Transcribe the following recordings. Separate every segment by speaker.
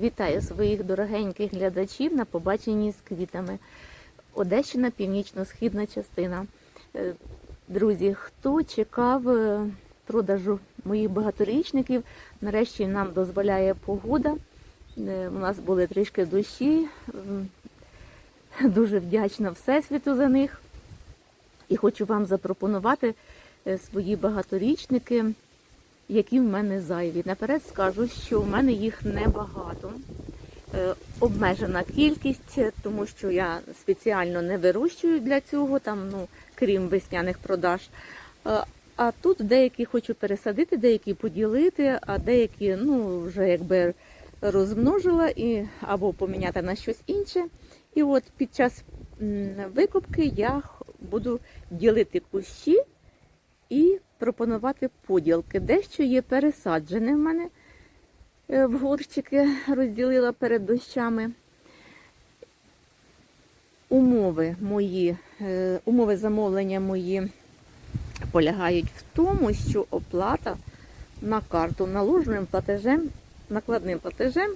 Speaker 1: Вітаю своїх дорогеньких глядачів на побаченні з квітами. Одещина, північно-східна частина. Е, Друзі, хто чекав е, продажу моїх багаторічників, нарешті нам дозволяє погода. Е, У нас були трішки дощі. Дуже вдячна Всесвіту за них. І хочу вам запропонувати свої багаторічники, які в мене зайві. Наперед скажу, що в мене їх небагато. Е, Обмежена кількість, тому що я спеціально не вирощую для цього, там, ну, крім весняних продаж. Е, А тут деякі хочу пересадити, деякі поділити, а деякі ну, вже якби розмножила і, або поміняти на щось інше. І от під час викупки я буду ділити кущі і пропонувати поділки. Дещо є пересаджене в мене е, в горщики, розділила перед дощами. Умови мої, е, умови замовлення мої полягають в тому, що оплата на карту наложеним платежем, накладним платежем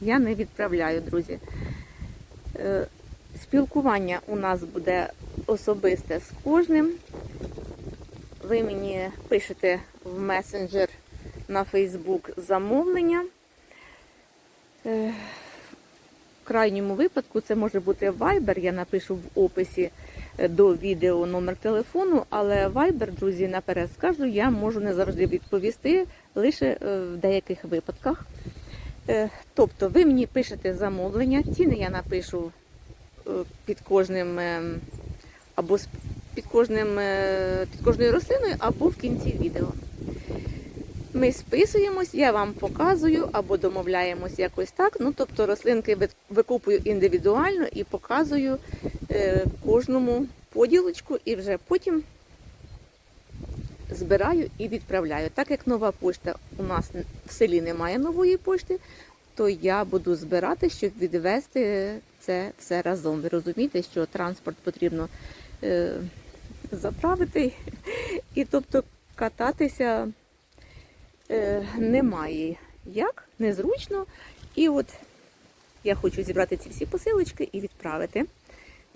Speaker 1: я не відправляю, друзі. Е, Спілкування у нас буде особисте з кожним. Ви мені пишете в месенджер на Фейсбук замовлення. Е, В крайньому випадку це може бути Viber, я напишу в описі е, до відео номер телефону, але Viber, друзі, наперед скажу, я можу не завжди відповісти, лише е, в деяких випадках. Тобто ви мені пишете замовлення, ціни я напишу під кожним ем, або під кожним е, під кожною рослиною, або в кінці відео. Ми списуємось, я вам показую або домовляємось якось так. Ну, тобто рослинки ви- викупую індивідуально і показую е, кожному поділочку, і вже потім збираю і відправляю. Так як нова пошта у нас в селі немає нової пошти, то я буду збирати, щоб відвести це все разом. Ви розумієте, що транспорт потрібно е, заправити, і тобто кататися е, немає як, незручно. І от я хочу зібрати ці всі посилочки і відправити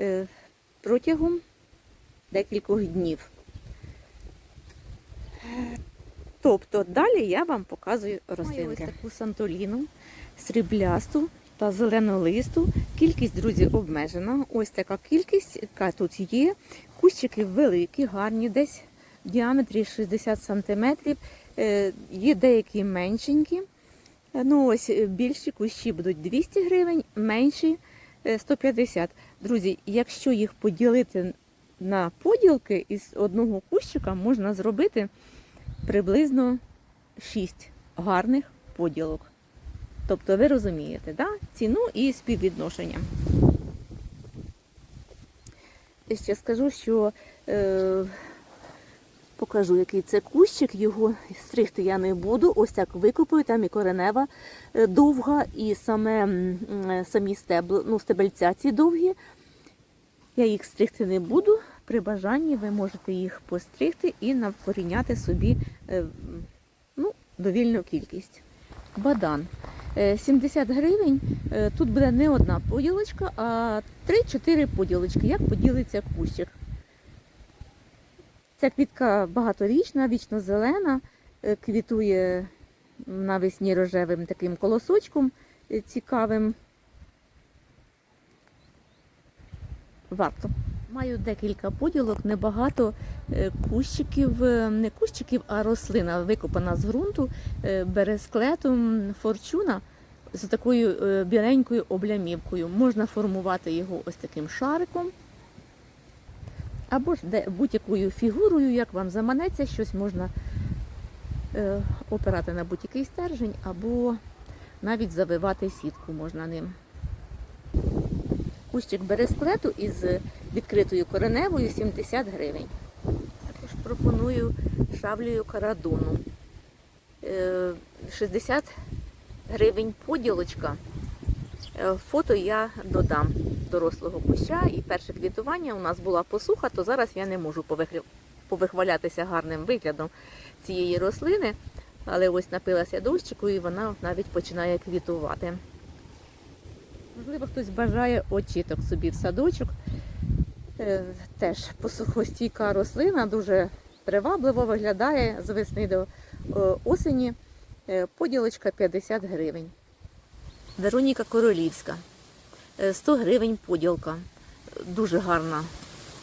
Speaker 1: е, протягом декількох днів. Тобто далі я вам показую рослинки. Ось таку сантоліну, сріблясту та зеленолисту. Кількість, друзі, обмежена. Ось така кількість, яка тут є. Кущики великі, гарні, десь в діаметрі 60 см. Е, Є деякі меншенькі. Е, Ну, ось е, більші кущі будуть 200 гривень, менші е, 150. Друзі, якщо їх поділити на поділки із одного кущика, можна зробити приблизно 6 гарних поділок. Тобто ви розумієте, да? ціну і співвідношення. І ще скажу, що е, покажу, який це кущик, його стригти я не буду. Ось так викопую, там і коренева е, довга, і саме, е, самі стебл, ну, стебельця ці довгі. Я їх стригти не буду. При бажанні ви можете їх постригти і навкоріняти собі е, ну, довільну кількість. Бадан. Е, 70 гривень. Е, Тут буде не одна поділочка, а 3-4 поділочки. Як поділиться кущик. Ця квітка багаторічна, вічно зелена, е, квітує навесні рожевим таким колосочком е, цікавим. Варто. Маю декілька поділок, небагато е, кущиків, е, не кущиків, а рослина викопана з ґрунту е, бересклетом форчуна з такою біленькою облямівкою. Можна формувати його ось таким шариком. Або ж будь-якою фігурою, як вам заманеться, щось можна опирати на будь-який стержень, або навіть завивати сітку можна ним. Кущик бересклету із відкритою кореневою 70 гривень. Також пропоную шавлею карадону. Е, 60 гривень поділочка. Е, Фото я додам дорослого куща і перше квітування у нас була посуха, то зараз я не можу повихвалятися гарним виглядом цієї рослини, але ось напилася дощику і вона навіть починає квітувати. Можливо, хтось бажає очіток собі в садочок. Е, Теж посухостійка рослина, дуже привабливо виглядає з весни до е, осені. Е, Поділочка 50 гривень. Вероніка Королівська. Е, 100 гривень поділка. Дуже гарна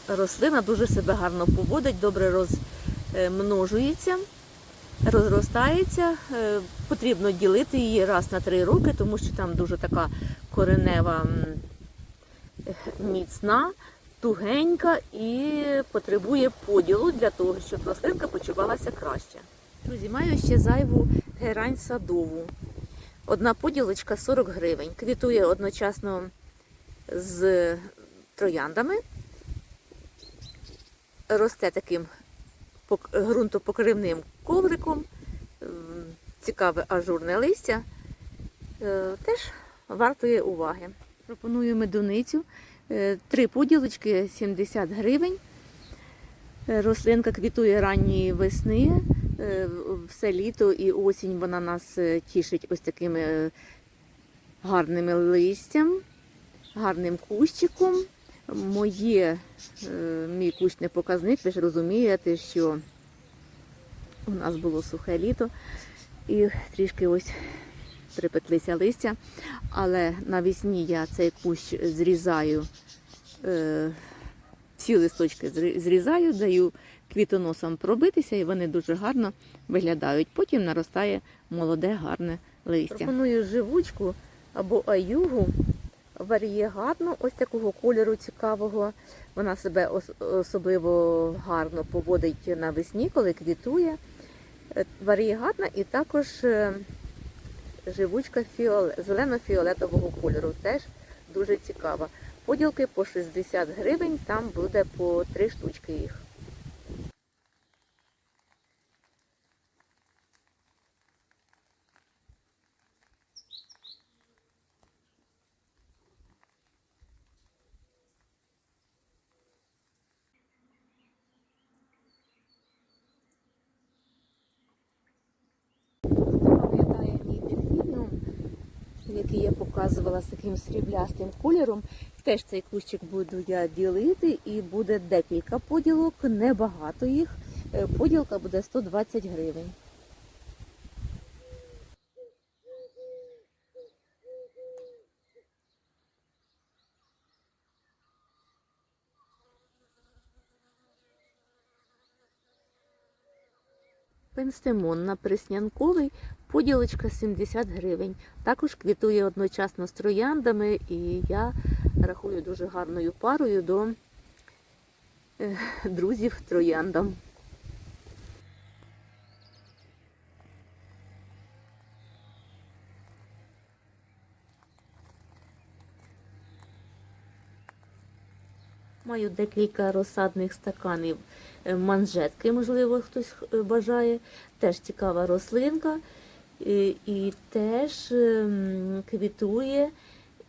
Speaker 1: рослина, дуже себе гарно поводить, добре розмножується, розростається. Потрібно ділити її раз на три роки, тому що там дуже така коренева міцна, тугенька і потребує поділу для того, щоб рослинка почувалася краще. Друзі, маю ще зайву герань садову. Одна поділочка 40 гривень. Квітує одночасно з трояндами. Росте таким пок- ґрунтопокривним ковриком. Цікаве ажурне листя. Е, Теж вартує уваги. Пропоную медуницю. Е, Три поділочки 70 гривень. Е, Рослинка квітує ранньої весни. Е, Все літо і осінь вона нас тішить ось такими гарними листям, гарним кущиком. Моє, мій кущ не показник, ви ж розумієте, що у нас було сухе літо і трішки ось припеклися листя. Але навесні я цей кущ зрізаю, е, всі листочки зрізаю, даю квітоносам пробитися, і вони дуже гарно виглядають. Потім наростає молоде, гарне листя. Пропоную живучку або аюгу варієгатну, ось такого кольору цікавого. Вона себе особливо гарно поводить навесні, коли квітує. Е, Варієгатна і також е, живучка фіоле... зелено-фіолетового кольору. Теж дуже цікава. Поділки по 60 гривень, там буде по 3 штучки їх. Який я показувала з таким сріблястим кольором. Теж цей кущик буду я ділити і буде декілька поділок, небагато їх. Е, Поділка буде 120 гривень. Пенстемон на преснянковий, поділочка 70 гривень. Також квітує одночасно з трояндами, і я рахую дуже гарною парою до е, друзів трояндам. Маю декілька розсадних стаканів е, манжетки, можливо, хтось е, бажає. Теж цікава рослинка. І, теж ем, квітує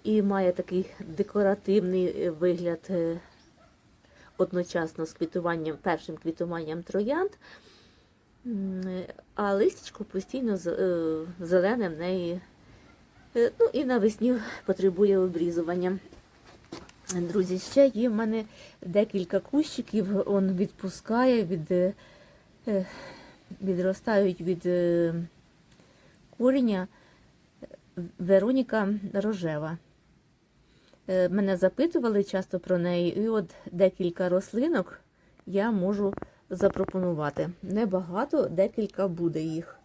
Speaker 1: і має такий декоративний е, вигляд е, одночасно з квітуванням, першим квітуванням троянд. Е, А листячко постійно зелене в неї. Ну і навесні потребує обрізування. Друзі, ще є в мене декілька кущиків, он відпускає, від, відростають від е, коріння Вероніка Рожева. Е, Мене запитували часто про неї, і от декілька рослинок я можу запропонувати. Небагато, декілька буде їх.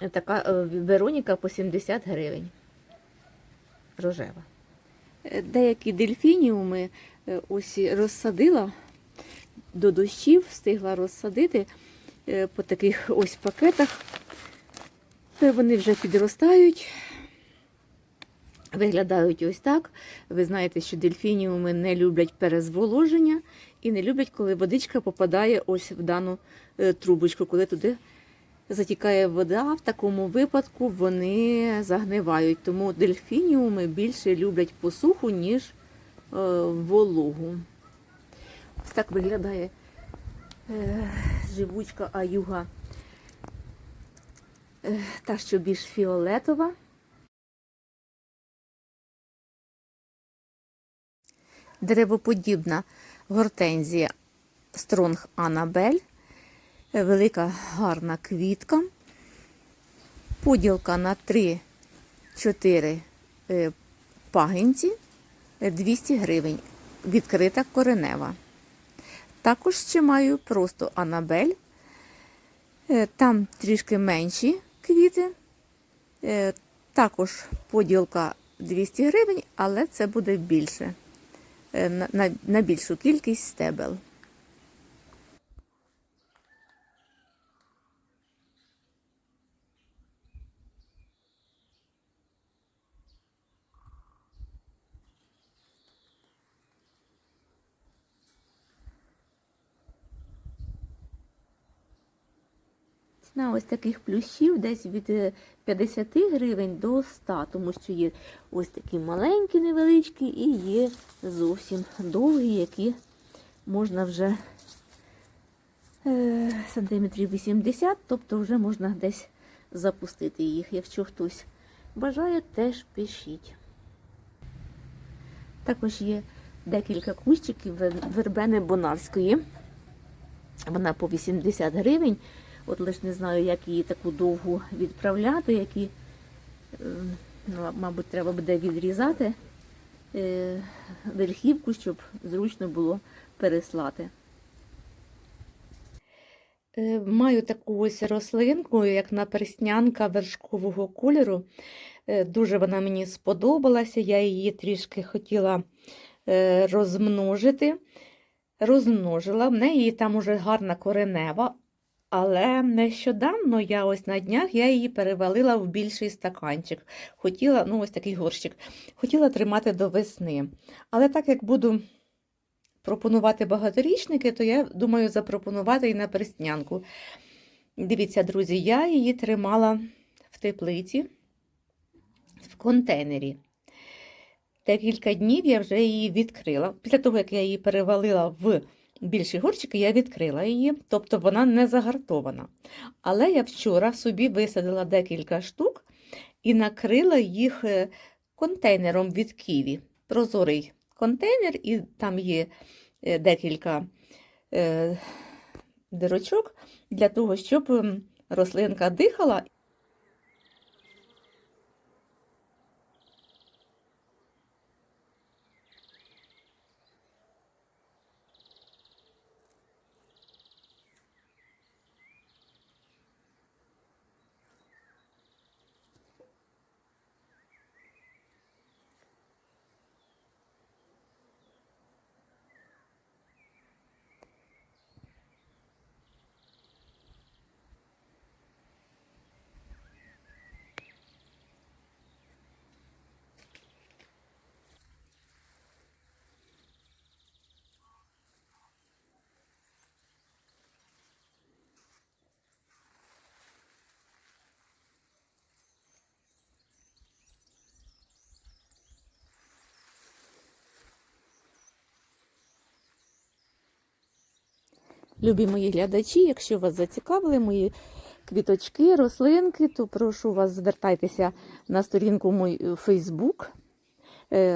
Speaker 1: Е, Така е, Вероніка по 70 гривень. Рожева. Е, Деякі дельфініуми е, ось розсадила до дощів, встигла розсадити е, по таких ось пакетах. Е, Вони вже підростають, виглядають ось так. Ви знаєте, що дельфініуми не люблять перезволоження і не люблять, коли водичка попадає ось в дану е, трубочку, коли туди затікає вода, в такому випадку вони загнивають. Тому дельфініуми більше люблять посуху, ніж е, вологу. Ось так виглядає е, живучка аюга. Е, та, що більш фіолетова. Деревоподібна гортензія Стронг Анабель. Велика гарна квітка. Поділка на 3-4 е, пагінці е, 200 гривень. Відкрита коренева. Також ще маю просто Анабель. Е, Там трішки менші квіти. Е, Також поділка 200 гривень, але це буде більше. е, На, більшу кількість стебел. Ціна ось таких плющів десь від е, 50 гривень до 100, тому що є ось такі маленькі, невеличкі і є зовсім довгі, які можна вже е, сантиметрів 80, тобто вже можна десь запустити їх. Якщо хтось бажає, теж пишіть. Також є декілька кущиків вер- вербени бонарської. Вона по 80 гривень. От лише не знаю, як її таку довгу відправляти, які, е, ну, мабуть, треба буде відрізати е, верхівку, щоб зручно було переслати. Е, Маю таку ось рослинку, як наперснянка вершкового кольору. Дуже вона мені сподобалася. Я її трішки хотіла розмножити. Розмножила. В неї там уже гарна коренева, але нещодавно я ось на днях я її перевалила в більший стаканчик. Хотіла, ну ось такий горщик, хотіла тримати до весни. Але так як буду пропонувати багаторічники, то я думаю запропонувати і на перстнянку. Дивіться, друзі, я її тримала в теплиці, в контейнері. Декілька днів я вже її відкрила. Після того, як я її перевалила в більші горщики, я відкрила її, тобто вона не загартована. Але я вчора собі висадила декілька штук і накрила їх е, контейнером від Ківі. Прозорий контейнер, і там є е, декілька е, дирочок для того, щоб ем, рослинка дихала. Любі мої глядачі, якщо вас зацікавили мої квіточки, рослинки, то прошу вас звертайтеся на сторінку мій Фейсбук.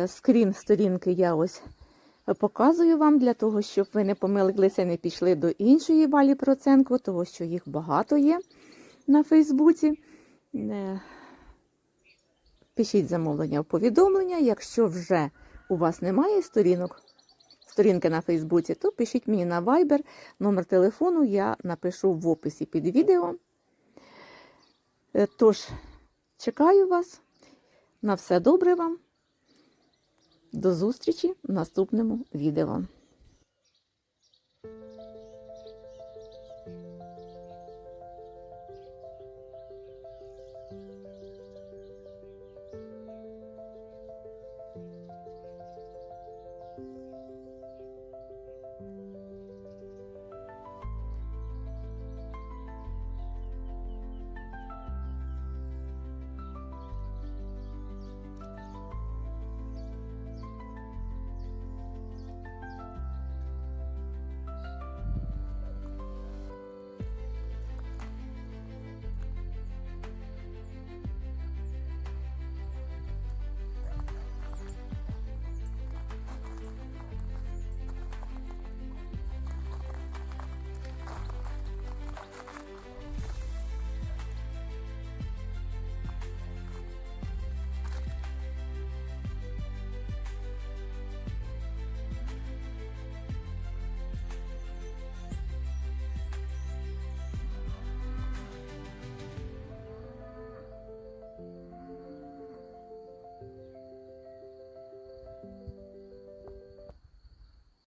Speaker 1: Скрін сторінки я ось показую вам для того, щоб ви не помилилися, не пішли до іншої валі Проценко, того що їх багато є на Фейсбуці. Е, Пишіть замовлення в повідомлення. Якщо вже у вас немає сторінок, сторінки на Фейсбуці, то пишіть мені на Viber. Номер телефону я напишу в описі під відео. Е, Тож, чекаю вас. На все добре вам. До зустрічі в наступному відео.